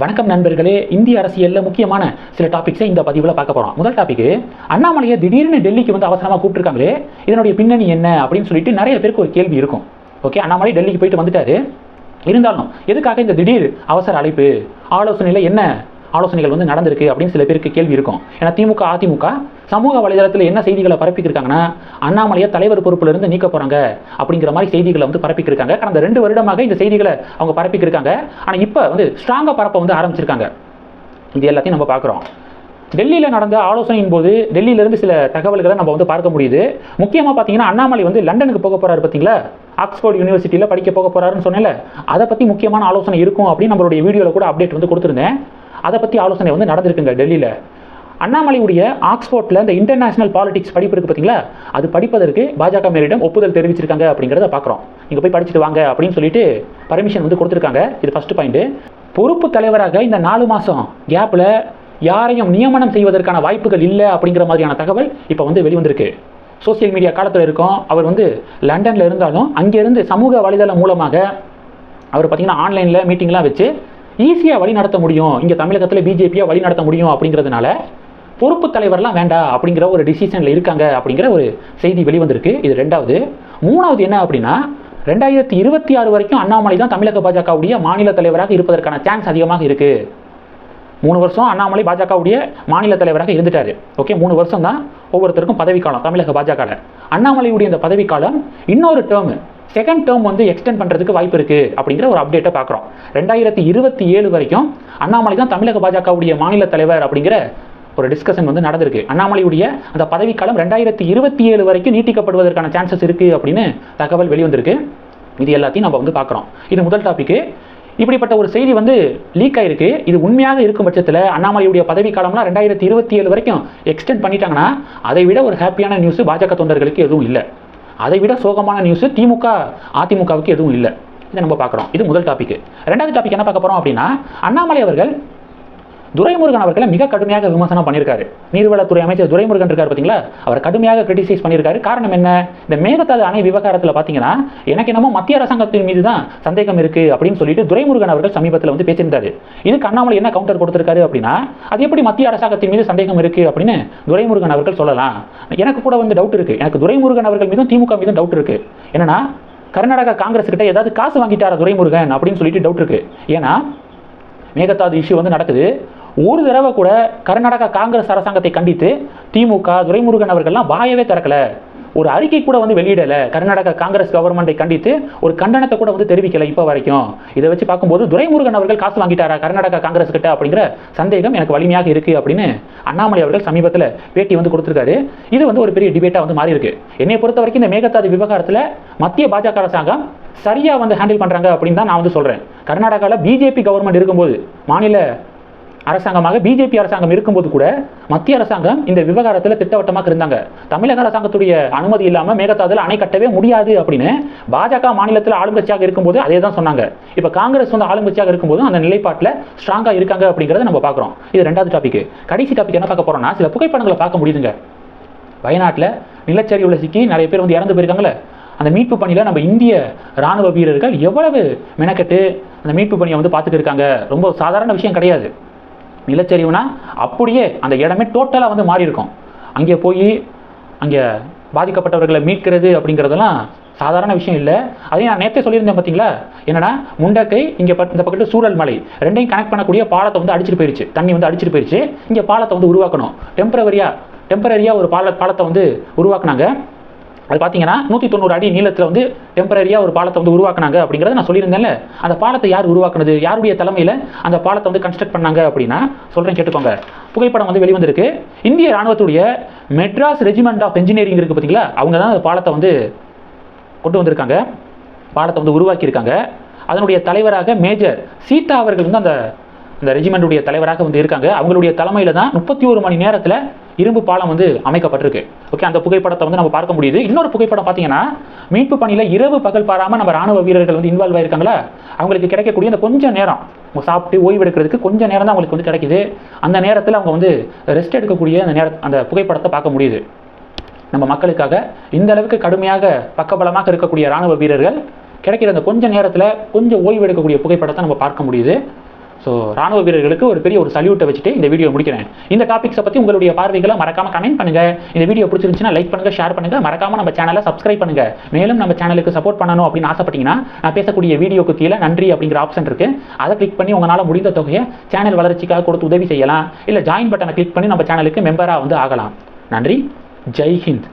வணக்கம் நண்பர்களே. இந்திய அரசியலில் முக்கியமான சில டாபிக்ஸை இந்த பதிவில் பார்க்க போகிறோம் முதல் டாபிக் அண்ணாமலையை திடீர்னு டெல்லிக்கு வந்து அவசரமாக கூப்பிட்டுருக்காங்களே இதனுடைய பின்னணி என்ன அப்படின்னு சொல்லிட்டு நிறைய பேருக்கு ஒரு கேள்வி இருக்கும். ஓகே அண்ணாமலை டெல்லிக்கு போயிட்டு வந்துட்டாரு. இருந்தாலும் எதுக்காக இந்த திடீர் அவசர அழைப்பு? ஆலோசனையில் என்ன ஆலோசனைகள் வந்து நடந்திருக்கு அப்படின்னு சில பேருக்கு கேள்வி இருக்கும். ஏன்னா திமுக அதிமுக சமூக வலைதளத்தில் என்ன செய்திகளை பரப்பிக்கிருக்காங்கன்னா அண்ணாமலையை தலைவர் பொறுப்பிலிருந்து நீக்க போறாங்க அப்படிங்கிற மாதிரி செய்திகளை வந்து பரப்பிக்கிருக்காங்க. கடந்த ரெண்டு வருடமாக இந்த செய்திகளை அவங்க பரப்பிக்கிருக்காங்க. ஆனால் இப்போ வந்து ஸ்ட்ராங்காக பரப்ப வந்து ஆரம்பிச்சிருக்காங்க. இது எல்லாத்தையும் நம்ம பார்க்குறோம் டெல்லியில் நடந்த ஆலோசனையின் போது டெல்லியிலிருந்து சில தகவல்களை நம்ம வந்து பார்க்க முடியுது. முக்கியமாக பார்த்தீங்கன்னா அண்ணாமலை வந்து லண்டனுக்கு போக போகிறாரு பார்த்தீங்களா ஆக்ஸ்போர்ட் யூனிவர்சிட்டியில் படிக்க போக போகிறாருன்னு சொன்னேன்ல. அதை பற்றி முக்கியமான ஆலோசனை இருக்கும் அப்படின்னு நம்மளுடைய வீடியோவில் கூட அப்டேட் வந்து கொடுத்துருந்தேன். அதை பற்றி ஆலோசனை வந்து நடந்திருக்குங்க டெல்லியில். அண்ணாமலையுடைய ஆக்ஸ்போர்ட்டில் இந்த இன்டர்நேஷனல் பாலிடிக்ஸ் படிப்பு இருக்குது பார்த்தீங்களா அது படிப்பதற்கு பாஜக மேலிடம் ஒப்புதல் தெரிவிச்சிருக்காங்க அப்படிங்கிறத பார்க்குறோம் நீங்கள் போய் படிச்சுட்டு வாங்க அப்படின்னு சொல்லிட்டு பர்மிஷன் வந்து கொடுத்துருக்காங்க. இது ஃபஸ்ட்டு பாயிண்ட் பொறுப்பு தலைவராக இந்த நாலு மாதம் கேப்பில் யாரையும் நியமனம் செய்வதற்கான வாய்ப்புகள் இல்லை அப்படிங்கிற மாதிரியான தகவல் இப்போ வந்து வெளிவந்திருக்கு. சோசியல் மீடியா காலத்தில் இருக்கோம். அவர் வந்து லண்டனில் இருந்தாலும் அங்கேருந்து சமூக வலைதளம் மூலமாக அவர் பார்த்தீங்கன்னா ஆன்லைனில் மீட்டிங்லாம் வச்சு ஈஸியாக வழி நடத்த முடியும். இங்கே தமிழகத்தில் பிஜேபியாக வழி நடத்த முடியும் அப்படிங்கிறதுனால பொறுப்பு தலைவர்லாம் வேண்டாம் அப்படிங்கிற ஒரு டிசிஷனில் இருக்காங்க அப்படிங்கிற ஒரு செய்தி வெளிவந்திருக்கு. இது ரெண்டாவது. மூணாவது என்ன அப்படின்னா ரெண்டாயிரத்தி இருபத்தி ஆறு வரைக்கும் அண்ணாமலை தான் தமிழக பாஜகவுடைய மாநில தலைவராக இருப்பதற்கான சான்ஸ் அதிகமாக இருக்குது மூணு வருஷம் அண்ணாமலை பாஜகவுடைய மாநில தலைவராக இருந்துட்டார். ஓகே மூணு வருஷம் தான் ஒவ்வொருத்தருக்கும் பதவிக்காலம் தமிழக பாஜகவில் அண்ணாமலையுடைய இந்த பதவிக்காலம் இன்னொரு டேர்ம் செகண்ட் டேர்ம் வந்து எக்ஸ்டெண்ட் பண்ணுறதுக்கு வாய்ப்பு இருக்குது அப்படிங்கிற ஒரு அப்டேட்டை பார்க்குறோம் ரெண்டாயிரத்தி இருபத்தி ஏழு வரைக்கும் அண்ணாமலை தான் தமிழக பாஜகவுடைய மாநில தலைவர் அப்படிங்கிற ஒரு டிஸ்கஷன் வந்து நடந்திருக்கு. அண்ணாமலையுடைய அந்த பதவிக்காலம் ரெண்டாயிரத்தி இருபத்தி ஏழு வரைக்கும் நீட்டிக்கப்படுவதற்கான சான்சஸ் இருக்குது அப்படின்னு தகவல் வெளிவந்திருக்கு. இது எல்லாத்தையும் நம்ம வந்து பார்க்குறோம். இது முதல் டாபிக்கு இப்படிப்பட்ட ஒரு செய்தி வந்து லீக் ஆயிருக்கு. இது உண்மையாக இருக்கும் பட்சத்தில் அண்ணாமலையுடைய பதவிக்காலம்லாம் ரெண்டாயிரத்தி இருபத்தி ஏழு வரைக்கும் எக்ஸ்டெண்ட் பண்ணிட்டாங்கன்னா அதை விட ஒரு ஹாப்பியான நியூஸ் பாஜக தொண்டர்களுக்கு எதுவும் இல்லை. அதை விட சோகமான நியூஸ் திமுக அதிமுகவுக்கு எதுவும் இல்லை. இதை நம்ம பார்க்குறோம். இது முதல் டாபிக் ரெண்டாவது டாபிக் என்ன பார்க்க போகிறோம் அப்படின்னா அண்ணாமலை அவர்கள் துரைமுருகன் அவர்களை மிக கடுமையாக விமர்சனம் பண்ணியிருக்காரு. நீர்வளத்துறை அமைச்சர் துரைமுருகன் இருக்கார் பார்த்தீங்களா அவர் கடுமையாக கிரிட்டிசைஸ் பண்ணியிருக்காரு. காரணம் என்ன? இந்த மேகதாது அணை விவகாரத்தில் பார்த்தீங்கன்னா எனக்கு என்னமோ மத்திய அரசாங்கத்தின் மீது தான் சந்தேகம் இருக்கு அப்படின்னு சொல்லிட்டு துரைமுருகன் அவர்கள் சமீபத்தில் வந்து பேசியிருந்தாரு. இதுக்கு அண்ணாமலை என்ன கவுண்டர் கொடுத்திருக்காரு அப்படின்னா அது எப்படி மத்திய அரசாங்கத்தின் மீது சந்தேகம் இருக்கு அப்படின்னு துரைமுருகன் அவர்கள் சொல்லலாம். எனக்கு கூட வந்து டவுட் இருக்கு. எனக்கு துரைமுருகன் அவர்கள் மீதும் திமுக மீதும் டவுட் இருக்கு. என்னன்னா கர்நாடகா காங்கிரஸ் கிட்ட ஏதாவது காசு வாங்கிட்டாரா துரைமுருகன் அப்படின்னு சொல்லிட்டு டவுட் இருக்கு. ஏன்னா மேகதாது இஷ்யூ வந்து நடக்குது. ஒரு தடவை கூட கர்நாடகா காங்கிரஸ் அரசாங்கத்தை கண்டித்து திமுக துரைமுருகன் அவர்கள்லாம் வாயவே திறக்கலை. ஒரு அறிக்கை கூட வந்து வெளியிடலை. கர்நாடகா காங்கிரஸ் கவர்மெண்ட்டை கண்டித்து ஒரு கண்டனத்தை கூட வந்து தெரிவிக்கலை இப்போ வரைக்கும். இதை வச்சு பார்க்கும்போது துரைமுருகன் அவர்கள் காசு வாங்கிட்டாரா கர்நாடகா காங்கிரஸ் கிட்ட அப்படிங்கிற சந்தேகம் எனக்கு வலிமையாக இருக்குது அப்படின்னு அண்ணாமலை அவர்கள் சமீபத்தில் பேட்டி வந்து கொடுத்துருக்காரு. இது வந்து ஒரு பெரிய டிபேட்டாக வந்து மாறி இருக்கு என்னை பொறுத்த வரைக்கும் இந்த மேகதாது விவகாரத்தில் மத்திய பாஜக அரசாங்கம் சரியாக வந்து ஹேண்டில் பண்ணுறாங்க அப்படின்னு தான் நான் வந்து சொல்கிறேன் கர்நாடகாவில் பிஜேபி கவர்மெண்ட் இருக்கும்போது மாநில அரசாங்கமாக பிஜேபி அரசாங்கம் இருக்கும்போது கூட மத்திய அரசாங்கம் இந்த விவகாரத்தில் திட்டவட்டமாக இருந்தாங்க. தமிழக அரசாங்கத்துடைய அனுமதி இல்லாமல் மேகதாதுல அணை கட்டவே முடியாது அப்படின்னு பாஜக மாநிலத்தில் ஆளுங்கட்சியாக இருக்கும்போது அதே தான் சொன்னாங்க. இப்போ காங்கிரஸ் வந்து ஆளுங்கட்சியாக இருக்கும்போது அந்த நிலைப்பாட்டில் ஸ்ட்ராங்காக இருக்காங்க அப்படிங்கிறத நம்ம பார்க்குறோம். இது ரெண்டாவது டாபிக் கடைசி டாபிக் என்ன பார்க்க போகிறோம்னா சில புகைப்படங்களை பார்க்க முடியுதுங்க. வயநாட்டில் நிலச்சரிவுல சிக்கி நிறைய பேர் வந்து இறந்து போயிருக்காங்களே அந்த மீட்பு பணியில் நம்ம இந்திய ராணுவ வீரர்கள் எவ்வளவு மெனக்கெட்டு அந்த மீட்பு பணியை வந்து பார்த்துட்டு இருக்காங்க. ரொம்ப சாதாரண விஷயம் கிடையாது. நிலச்சரிவுனா அப்படியே அந்த இடமே டோட்டலாக வந்து மாறி இருக்கும் அங்கே போய் அங்கே பாதிக்கப்பட்டவர்களை மீட்கிறது அப்படிங்கிறதெல்லாம் சாதாரண விஷயம் இல்லை. அதையும் நான் நேற்றே சொல்லியிருந்தேன் பார்த்தீங்களா? என்னன்னா முண்டக்கை இங்கே இந்த பக்கத்து சூழல் மலை ரெண்டையும் கனெக்ட் பண்ணக்கூடிய பாலத்தை வந்து அடிச்சிட்டு போயிருச்சு. தண்ணி வந்து அடிச்சிட்டு போயிருச்சு. இங்கே பாலத்தை வந்து உருவாக்கணும். டெம்பரவரியாக டெம்பரரியாக ஒரு பால பாலத்தை வந்து உருவாக்குனாங்க. அது பார்த்தீங்கன்னா நூற்றி தொண்ணூறு அடி நீளத்தில் வந்து டெம்பரரியாக ஒரு பாலத்தை வந்து உருவாக்குனாங்க அப்படிங்கிறத நான் சொல்லியிருந்தேன்ல. அந்த பாலத்தை யார் உருவாக்குனது? யாருடைய தலைமையில் அந்த பாலத்தை வந்து கன்ஸ்ட்ரக்ட் பண்ணாங்க அப்படின்னா சொல்கிறேன் கேட்டுக்கோங்க. புகைப்படம் வந்து வெளிவந்திருக்கு. இந்திய ராணுவத்துடைய மெட்ராஸ் ரெஜிமெண்ட் ஆஃப் இன்ஜினியரிங் இருக்குது பார்த்தீங்களா அவங்க தான் அந்த பாலத்தை வந்து கொண்டு வந்திருக்காங்க. பாலத்தை வந்து உருவாக்கியிருக்காங்க. அதனுடைய தலைவராக மேஜர் சீதா அவர்கள் வந்து அந்த இந்த ரெஜிமெண்ட்டுடைய தலைவராக வந்து இருக்காங்க. அவங்களுடைய தலைமையில் தான் முப்பத்தி ஒரு மணி நேரத்தில் இரும்பு பாலம் வந்து அமைக்கப்பட்டிருக்கு. ஓகே அந்த புகைப்படத்தை வந்து நம்ம பார்க்க முடியுது. இன்னொரு புகைப்படம் பார்த்தீங்கன்னா மீட்பு பணியில் இரவு பகல் பாராமல் நம்ம ராணுவ வீரர்கள் வந்து இன்வால்வ் ஆயிருக்காங்களா அவங்களுக்கு கிடைக்கக்கூடிய அந்த கொஞ்சம் நேரம் அவங்க சாப்பிட்டு ஓய்வு எடுக்கிறதுக்கு கொஞ்சம் நேரம் தான் அவங்களுக்கு வந்து கிடைக்குது. அந்த நேரத்தில் அவங்க வந்து ரெஸ்ட் எடுக்கக்கூடிய அந்த நேர அந்த புகைப்படத்தை பார்க்க முடியுது. நம்ம மக்களுக்காக இந்த அளவுக்கு கடுமையாக பக்கபலமாக இருக்கக்கூடிய ராணுவ வீரர்கள் கிடைக்கிற அந்த கொஞ்ச நேரத்தில் கொஞ்சம் ஓய்வு எடுக்கக்கூடிய புகைப்படத்தை நம்ம பார்க்க முடியுது. ஸோ ராணுவ வீரர்களுக்கு ஒரு பெரிய ஒரு சல்யூட்டை வச்சுட்டு இந்த வீடியோ முடிக்கிறேன். இந்த டாபிக்ஸை பற்றி உங்களுடைய பார்வைகளை மறக்காம கமெண்ட் பண்ணுங்க. இந்த வீடியோ பிடிச்சிருந்துச்சுன்னா லைக் பண்ணுங்க ஷேர் பண்ணுங்க. மறக்காம நம்ம சேனலை சப்ஸ்கிரைப் பண்ணுங்க. மேலும் நம்ம சேனலுக்கு சப்போர்ட் பண்ணணும் அப்படின்னு ஆசைப்பட்டீங்கன்னா நான் பேசக்கூடிய வீடியோக்கு கீழே நன்றி அப்படிங்கிற ஆப்ஷன் இருக்கு. அதை கிளிக் பண்ணி உங்களால் முடிந்த தொகையை சேனல் வளர்ச்சிக்காக கொடுத்து உதவி செய்யலாம். இல்லை ஜாயின் பட்டனை கிளிக் பண்ணி நம்ம சேனலுக்கு மெம்பராக வந்து ஆகலாம். நன்றி. ஜெய் ஹிந்த்.